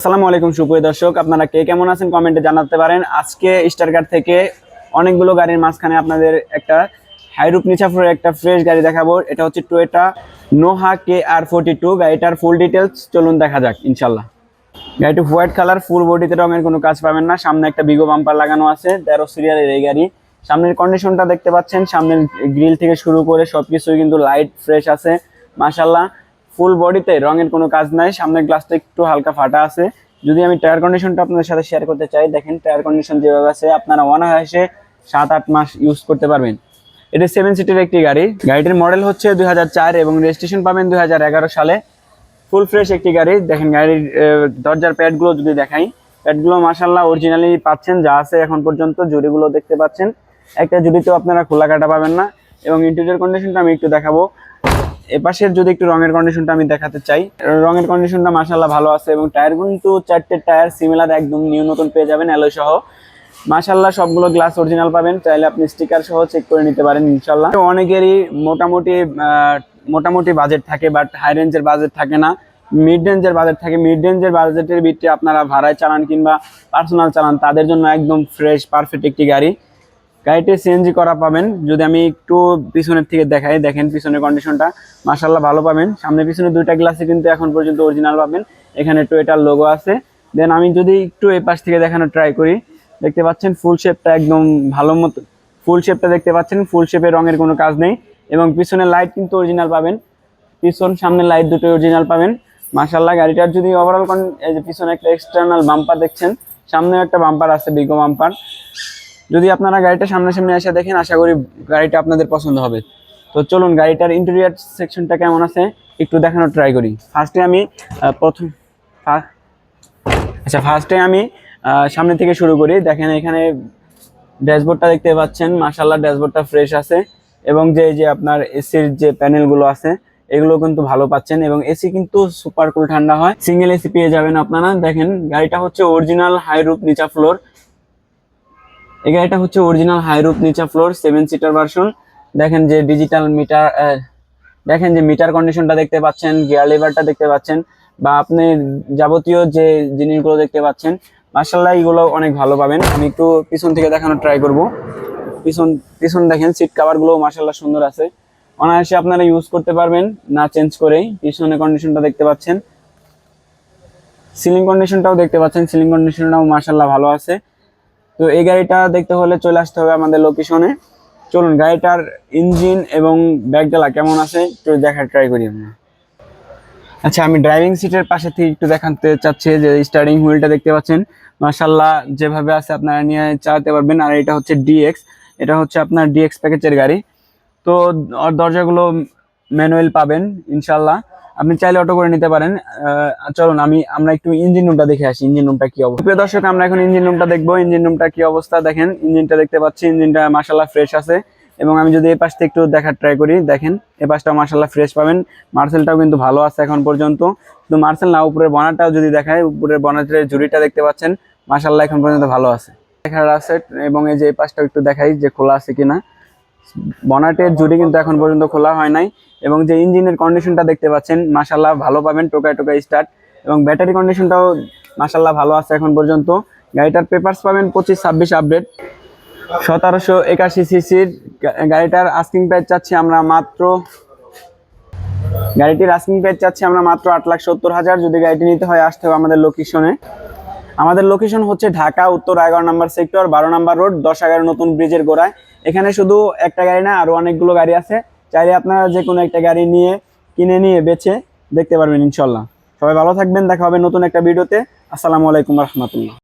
আসসালামু আলাইকুম সুপ্রিয় দর্শক, আপনারা কে কেমন আছেন কমেন্টে জানাতে পারেন। আজকে স্টারকার থেকে অনেকগুলো গাড়ির মাঝখানে আপনাদের একটা হাইরুপ নিচাফের একটা ফ্রেশ গাড়ি দেখাবো। এটা হচ্ছে টুয়েটা নোহা কে আর ফোর্টি টু গাড়িটার ফুল ডিটেলস চলুন দেখা যাক ইনশাল্লাহ গাড়িটি হোয়াইট কালার ফুল বডিতে রঙের কোনো কাজ পাবেন না। সামনে একটা বিগো বাম্পার লাগানো আছে তেরো সিরিয়ালের এই গাড়ি। সামনের কন্ডিশনটা দেখতে পাচ্ছেন, সামনের গ্রিল থেকে শুরু করে সবকিছুই কিন্তু লাইট ফ্রেশ আছে মাশাল্লাহ ফুল বডিতে রঙের কোনো কাজ নাই, সামনের গ্লাসটা একটু হালকা ফাটা আছে। যদি আমি টায়ার কন্ডিশনটা আপনাদের সাথে শেয়ার করতে চাই, দেখেন টায়ার কন্ডিশন যেভাবে আছে, আপনারা অনায়াসে সাত আট মাস ইউজ করতে পারবেন। এটা সেভেন সিটের একটি গাড়ি। গাড়িটির মডেল হচ্ছে দুই এবং রেজিস্ট্রেশন পাবেন দুই সালে। ফুল ফ্রেশ একটি গাড়ি। দেখেন গাড়ির দরজার প্যাডগুলো যদি দেখাই প্যাডগুলো মাসাল্লাহ অরিজিনালি পাচ্ছেন, যা আছে এখন পর্যন্ত জুড়িগুলো দেখতে পাচ্ছেন। একটা জুড়িতেও আপনারা খোলা কাটা পাবেন না। এবং ইন্টেরিয়র কন্ডিশনটা আমি একটু দেখাবো। এপাশের যদি একটু রঙের কন্ডিশনটা আমি দেখাতে চাই, রঙের কন্ডিশনটা মাসাল্লাহ ভালো আছে এবং টায়ার কিন্তু চারটে টায়ার সিমিলার একদম নিউ নতুন পেয়ে যাবেন অ্যালোয় সহ। মাশাল্লাহ সবগুলো গ্লাস অরিজিনাল পাবেন, চাইলে আপনি স্টিকার সহ চেক করে নিতে পারেন ইনশাল্লাহ অনেকেরই মোটামুটি মোটামুটি বাজেট থাকে বাট হাই রেঞ্জের বাজেট থাকে না। মিড রেঞ্জের বাজেট থাকে মিড রেঞ্জের বাজেটের ভিত্তি আপনারা ভাড়ায় চালান কিংবা পার্সোনাল চালান, তাদের জন্য একদম ফ্রেশ পারফেক্ট একটি গাড়ি। গাড়িটি সিএনজি করা পাবেন। যদি আমি একটু পিছনের থেকে দেখাই, দেখেন পিছনের কন্ডিশনটা মাশাল্লাহ ভালো পাবেন। সামনে পিছনে দুইটা গ্লাসে কিন্তু এখন পর্যন্ত অরিজিনাল পাবেন। এখানে টুয়েটার লোগো আছে। দেন আমি যদি একটু এই পাশ থেকে দেখানোর ট্রাই করি, দেখতে পাচ্ছেন ফুল শেপটা একদম ভালো মতো। ফুল শেপটা দেখতে পাচ্ছেন ফুল শেপের রঙের কোনো কাজ নেই। এবং পিছনের লাইট কিন্তু অরিজিনাল পাবেন। পিছন সামনের লাইট দুটো অরিজিনাল পাবেন। মাশাল্লাহ গাড়িটার যদি ওভারঅল এই যে পিছনে একটা এক্সটার্নাল বাম্পার দেখছেন, সামনেও একটা বাম্পার আছে বিগো বাম্পার যদি আপনারা গাড়িটা সামনাসামনি এসে দেখেন, আশা করি গাড়িটা আপনাদের পছন্দ হবে। তো চলুন, গাড়িটার ইন্টেরিয়ার সেকশনটা কেমন আছে একটু দেখানোর ট্রাই করি। ফার্স্টে আমি প্রথম আচ্ছা ফার্স্টে আমি সামনে থেকে শুরু করি। দেখেন এখানে ড্যাশবোর্ডটা দেখতে পাচ্ছেন। মাশাল্লাহ ড্যাশবোর্ডটা ফ্রেশ আছে। এবং যে যে আপনার এসির যে প্যানেলগুলো আছে, এগুলো কিন্তু ভালো পাচ্ছেন। এবং এসি কিন্তু সুপার কুল ঠান্ডা হয়। সিঙ্গেল এসি পেয়ে যাবেন আপনারা। দেখেন, গাড়িটা হচ্ছে অরিজিনাল হাই রুপ নিচা ফ্লোর এই গাড়িটা হচ্ছে অরিজিনাল হাই রুপ নিচা ফ্লোর সেভেন সিটার ভার্সন দেখেন যে ডিজিটাল মিটার দেখেন যে মিটার কন্ডিশনটা দেখতে পাচ্ছেন গিয়ার লিভারটা দেখতে পাচ্ছেন, বা আপনি যাবতীয় যে জিনিসগুলো দেখতে পাচ্ছেন মার্শাল্লাহ এগুলো অনেক ভালো পাবেন। আমি একটু পিছন থেকে দেখানোর ট্রাই করব। পিছন পিছন দেখেন সিট কাভারগুলো মার্শাল্লাহ সুন্দর আছে। অনায়াসে আপনারা ইউজ করতে পারবেন, না চেঞ্জ করেই। পিছনে কন্ডিশনটা দেখতে পাচ্ছেন। সিলিং কন্ডিশনটাও দেখতে পাচ্ছেন সিলিং কন্ডিশনটাও মার্শাল্লাহ ভালো আছে। তো এই গাড়িটা দেখতে হলে চলে আসতে হবে আমাদের লোকেশনে চলুন, গাড়িটার ইঞ্জিন এবং ব্যাকডালা কেমন আছে একটু দেখার ট্রাই করি আমরা। আচ্ছা আমি ড্রাইভিং সিটের পাশে থেকে একটু দেখাতে চাচ্ছি যে স্টারিং হুইলটা দেখতে পাচ্ছেন। মার্শাল্লাহ যেভাবে আছে আপনারা নিয়ে চালাতে পারবেন। আর এটা হচ্ছে ডিএক্স এটা হচ্ছে আপনার ডিএক্স প্যাকেজের গাড়ি। তো দরজাগুলো ম্যানুয়াল পাবেন ইনশাল্লাহ আপনি চাইলে অটো করে নিতে পারেন। চলুন, আমি, আমরা একটু ইঞ্জিন রুমটা দেখে আসি ইঞ্জিন রুমটা কি অবস্থা। প্রিয় দর্শক, আমরা এখন ইঞ্জিন রুমটা দেখব। ইঞ্জিন রুমটা কি অবস্থা? দেখেন ইঞ্জিনটা দেখতে পাচ্ছি ইঞ্জিনটা মাশাল্লাহ ফ্রেশ আছে। এবং আমি যদি এই থেকে একটু দেখার ট্রাই করি, দেখেন এই পাশটা মাশাল্লাহ ফ্রেশ পাবেন। মার্সেলটাও কিন্তু ভালো আছে এখন পর্যন্ত। কিন্তু মার্সেল না, উপরের বনারটাও যদি দেখায় উপরের বনারের ঝুড়িটা দেখতে পাচ্ছেন মাশাল্লাহ এখন পর্যন্ত ভালো আছে। দেখার আছে, এবং এই যে এই পাশটাও একটু দেখাই যে খোলা আছে কিনা। বনাটের জুড়ি কিন্তু এখন পর্যন্ত খোলা হয় নাই এবং যে ইঞ্জিনের কন্ডিশনটা দেখতে পাচ্ছেন মাশাল্লাহ ভালো পাবেন, টোকায় টোকায় স্টার্ট এবং ব্যাটারি কন্ডিশনটাও মাশাল্লাহ ভালো আছে এখন পর্যন্ত। গাড়িটার পেপারস পাবেন পঁচিশ, ছাব্বিশ আপডেট সতেরোশো একাশি সিসির গাড়িটার আস্কিং প্রাইস চাচ্ছি আমরা মাত্র, গাড়িটির আস্কিং প্রাইস চাচ্ছি আমরা মাত্র আট লাখ সত্তর হাজার। যদি গাড়িটি নিতে হয়, আসতে হবে আমাদের লোকেশনে আমাদের লোকেশন হচ্ছে ঢাকা, উত্তর এগারো নাম্বার সেক্টর বারো নাম্বার রোড দশ এগারো নতুন ব্রিজের গোড়ায়। এখানে শুধু একটা গাড়ি না, আরও অনেকগুলো গাড়ি আছে। চাইলে আপনারা যে কোনো একটা গাড়ি নিয়ে, কিনে নিয়ে বেছে দেখতে পারবেন ইনশাল্লাহ সবাই ভালো থাকবেন, দেখা হবে নতুন একটা ভিডিওতে আসসালামু আলাইকুম রহমতুল্লাহ।